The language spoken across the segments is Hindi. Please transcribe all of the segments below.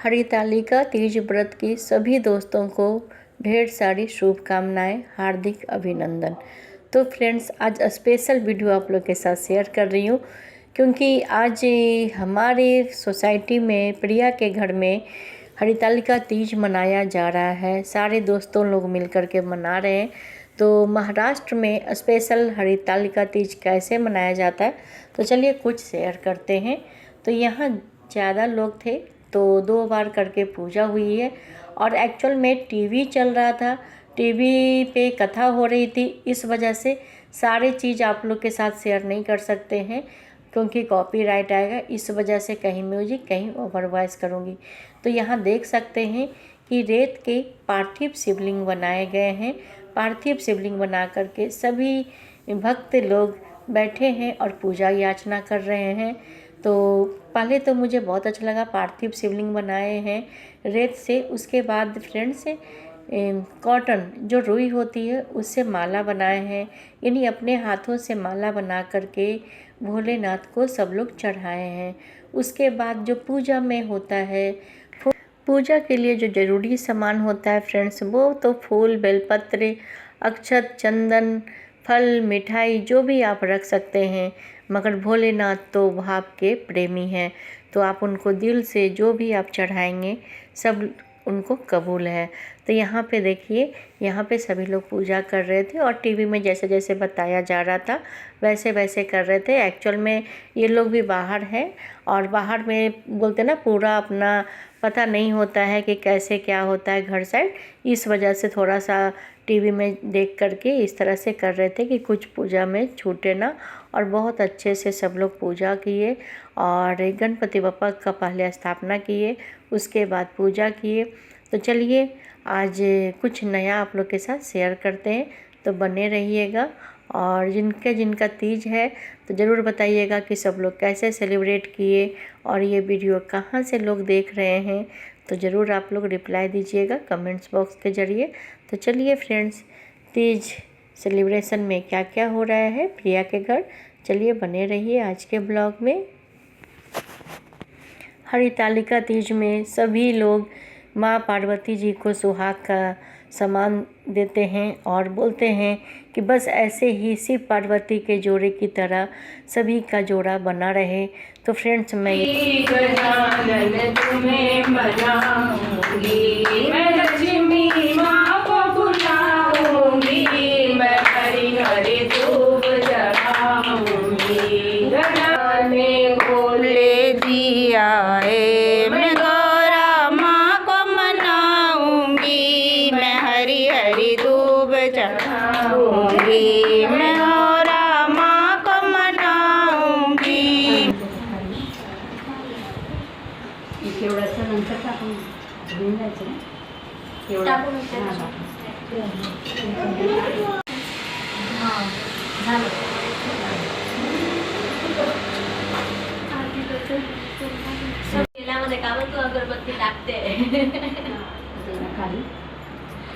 हरितालिका तीज व्रत की सभी दोस्तों को ढेर सारी शुभकामनाएँ, हार्दिक अभिनंदन। तो फ्रेंड्स, आज स्पेशल वीडियो आप लोग के साथ शेयर कर रही हूँ, क्योंकि आज हमारे सोसाइटी में, प्रिया के घर में हरितालिका तीज मनाया जा रहा है। सारे दोस्तों लोग मिल कर के मना रहे हैं। तो महाराष्ट्र में स्पेशल हरितालिका तीज कैसे मनाया जाता है? तो चलिए कुछ शेयर करते हैं। तो यहाँ ज़्यादा लोग थे तो दो बार करके पूजा हुई है। और एक्चुअल में टीवी चल रहा था। टीवी पे कथा हो रही थी। इस वजह से सारे चीज़ आप लोग के साथ शेयर नहीं कर सकते हैं, क्योंकि कॉपीराइट आएगा। इस वजह से कहीं म्यूज़िक कहीं ओवर वॉइस करूँगी। तो यहाँ देख सकते हैं कि रेत के पार्थिव शिवलिंग बनाए गए हैं। पार्थिव शिवलिंग बना करके सभी भक्त लोग बैठे हैं और पूजा याचना कर रहे हैं। तो पहले तो मुझे बहुत अच्छा लगा, पार्थिव शिवलिंग बनाए हैं। रेत से, उसके बाद फ्रेंड्स कॉटन जो रुई होती है, उससे माला बनाए हैं। यानी अपने हाथों से माला बना करके भोलेनाथ को सब लोग चढ़ाए हैं। उसके बाद जो पूजा में होता है पूजा के लिए जो ज़रूरी सामान होता है, फ्रेंड्स, वो तो फूल, बेलपत्र, अक्षत, चंदन फल, मिठाई, जो भी आप रख सकते हैं, मगर भोलेनाथ तो भाव के प्रेमी हैं तो आप उनको दिल से जो भी आप चढ़ाएँगे, सब उनको कबूल है। तो यहाँ पे देखिए, यहाँ पे सभी लोग पूजा कर रहे थे और टीवी में जैसे जैसे बताया जा रहा था, वैसे वैसे कर रहे थे। एक्चुअल में ये लोग भी बाहर हैं और बाहर में बोलते ना, पूरा अपना पता नहीं होता है कि कैसे क्या होता है घर साइड। इस वजह से थोड़ा सा टीवी में देख करके इस तरह से कर रहे थे कि कुछ पूजा में छूटे ना। और बहुत अच्छे से सब लोग पूजा किए और गणपति बप्पा का पहले स्थापना किए, उसके बाद पूजा किए। तो चलिए, आज कुछ नया आप लोग के साथ शेयर करते हैं। तो बने रहिएगा और जिनके, जिनका तीज है तो ज़रूर बताइएगा कि सब लोग कैसे सेलिब्रेट किए और ये वीडियो कहाँ से लोग देख रहे हैं। तो ज़रूर आप लोग रिप्लाई दीजिएगा कमेंट्स बॉक्स के ज़रिए। तो चलिए फ्रेंड्स तीज सेलिब्रेशन में क्या क्या हो रहा है प्रिया के घर? चलिए बने रहिए आज के ब्लॉग में। हरितालिका तीज में सभी लोग माँ पार्वती जी को सुहाग का सामान देते हैं और बोलते हैं कि बस ऐसे ही शिव पार्वती के जोड़े की तरह सभी का जोड़ा बना रहे। तो फ्रेंड्स मैं हरी हरी दूब चढ़ाऊंगी मैं गौरा माँ को मनाऊंगी केवढ्याचं नंतर टाकून घेऊन जायचं ना केवढं तेलामध्ये का बरं तू अगरबत्ती टाकते खाली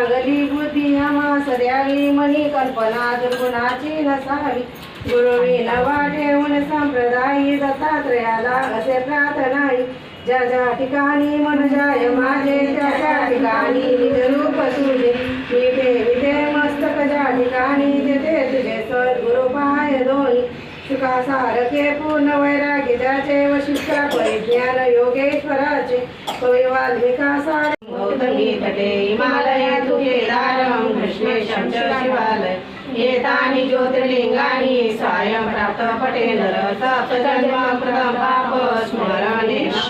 लागली बुद्धी आम्हा सद्यावी मनी कल्पना दुर्गुणाची नसावी गुरुवी नवा ठेवून संप्रदायी दत्तात्रयाला असे प्रार्थनाई ज्या ज्या ठिकाणी मनुजाय माझे त्या त्या ठिकाणी निज रूप तुझे मी ठेविते मस्तक ज्या ठिकाणी तेथे तुझे सद्गुरु पाय दोन्ही सुखासारखे पूर्ण वैरागी त्याचे वशिष्ठा परिज्ञान योगेश्वराचे कवी वाल्मिका सारे सन्निहितते हिमालये तु केदारं कृष्णेशं च शिवालय एतानि ज्योतिर्लिङ्गानि सायं प्राप्त पटेन सप्तजन्मकृतं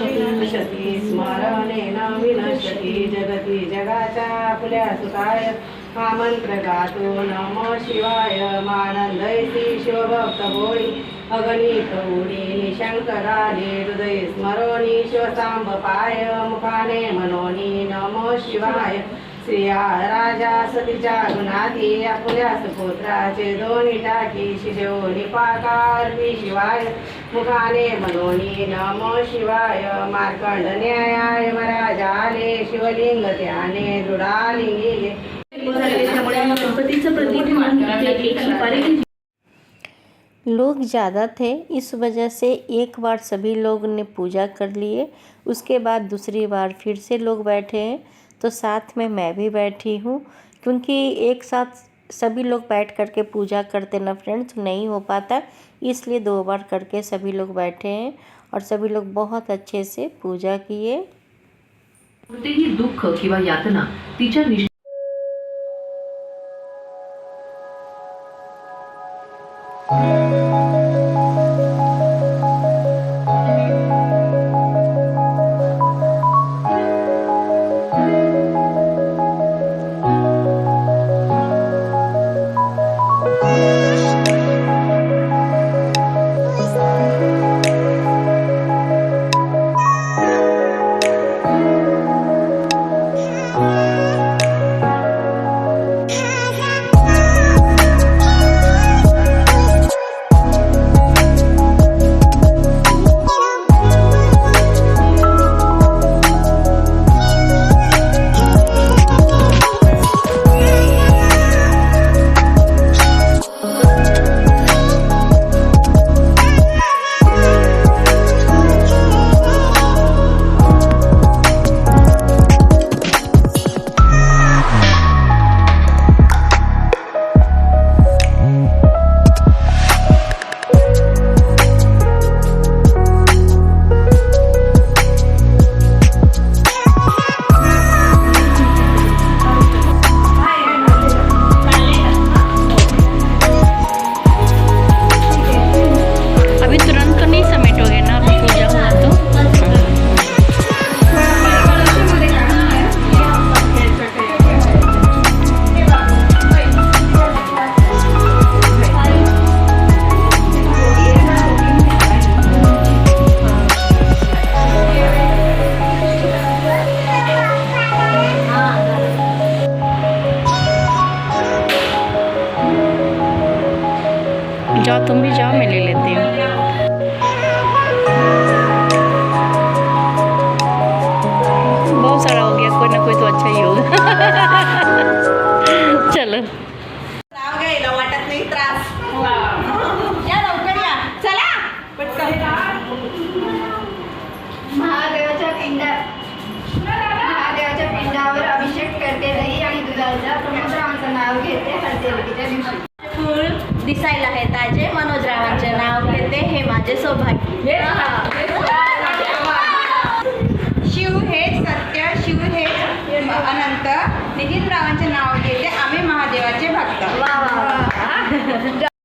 विनशति स्मरणेन विनशति जगति जगाच्या आपल्या सुताय। आमंत्र गातो नमो शिवाय मानंदयसी शिवभक्तभोळी अगणित उडी निशंकराले हृदय स्मरोनी शिवसांब पाय मुखाने मनोनी नमो शिवाय. स्त्रिया राजा सतीच्या गुणाती आपल्या सुपुत्राचे दोन्ही टाकी शिजवणी पाकार शिवाय. मुखाने मनोनी नमो शिवाय. मार्कंड न्यायाय महाराजाले शिवलिंग त्याने दृढालिंगिले. लोग ज़्यादा थे, इस वजह से एक बार सभी लोग ने पूजा कर लिए उसके बाद दूसरी बार फिर से लोग बैठे हैं। तो साथ में मैं भी बैठी हूँ, क्योंकि एक साथ सभी लोग बैठ करके पूजा करते ना फ्रेंड्स नहीं हो पाता। इसलिए दो बार करके सभी लोग बैठे हैं और सभी लोग बहुत अच्छे से पूजा किए। दुःख किंवा यातना। सारा हो गया कोई ना कोई तो अच्छा ही होगा चलो. नाव घ्यायला वाटत नाही त्रास. या लवकर या. चला. पटकन. महादेवाच्या पिंडा महादेवाच्या पिंडावर अभिषेक करते दही आणि दुधाचा प्रमोद रामाचं नाव घेते हरतेलकीच्या दिवशी. फूल दिसायला हे ताजे मनोज रावांचे नाव घेते हे माझे सौभाग्य. लिंब अनंत नितीनरावांचे नाव घेते आम्ही महादेवाचे भक्त.